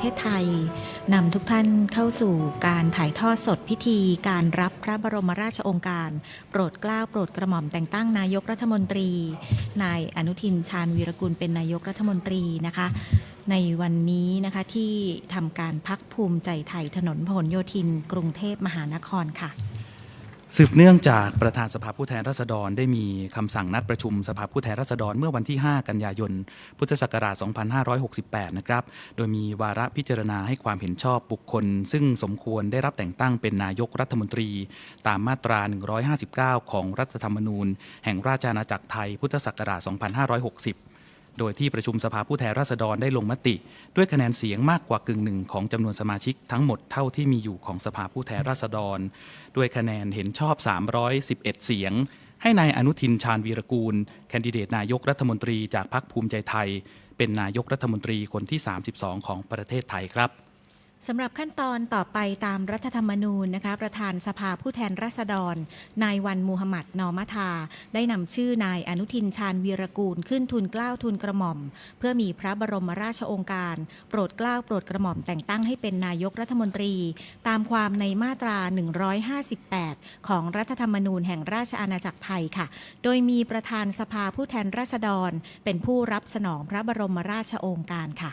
เทศไทยนำทุกท่านเข้าสู่การถ่ายทอดสดพิธีการรับพระบรมราชโองการ โปรดเกล้าโปรดกระหม่อมแต่งตั้งนายกรัฐมนตรี นายอนุทินชาญวีรกุลเป็นนายกรัฐมนตรีนะคะ ในวันนี้นะคะที่ทำการพักภูมิใจไทยถนนพหลโยธิน กรุงเทพมหานครค่ะ สืบเนื่องจากประธานสภาผู้แทนราษฎรได้มีคำสั่งนัดประชุมสภาผู้แทนราษฎรเมื่อวันที่ 5 กันยายน พุทธศักราช 2568 นะครับ โดยมีวาระพิจารณาให้ความเห็นชอบบุคคล ซึ่งสมควรได้รับแต่งตั้งเป็นนายกรัฐมนตรี ตามมาตรา 159 ของรัฐธรรมนูญ แห่งราชอาณาจักรไทย พุทธศักราช 2560 โดยที่ประชุมสภาผู้แทนราษฎรได้ลงมติ ด้วยคะแนนเสียงมากกว่ากึ่งหนึ่งของจำนวนสมาชิกทั้งหมดเท่าที่มีอยู่ของสภาผู้แทนราษฎร ด้วยคะแนนเห็นชอบ 311 เสียง ให้นายอนุทินชาญวีรกูล แคนดิเดตนายกรัฐมนตรีจากพรรคภูมิใจไทย เป็นนายกรัฐมนตรีคนที่ 32 ของประเทศไทยครับ สำหรับขั้นตอนต่อไปตามรัฐธรรมนูญนะคะประธานสภาผู้แทนราษฎร นายวันมูฮัมหมัดนอมทาได้นำชื่อนายอนุทินชาญวีรกูลขึ้นทุนเกล้าทุนกระหม่อม เพื่อมีพระบรมราชองค์การ โปรดเกล้าโปรดกระหม่อมแต่งตั้งให้เป็นนายกรัฐมนตรี ตามความในมาตรา 158 ของรัฐธรรมนูญแห่งราชอาณาจักรไทยค่ะ โดยมีประธานสภาผู้แทนราษฎร เป็นผู้รับสนองพระบรมราชองค์การค่ะ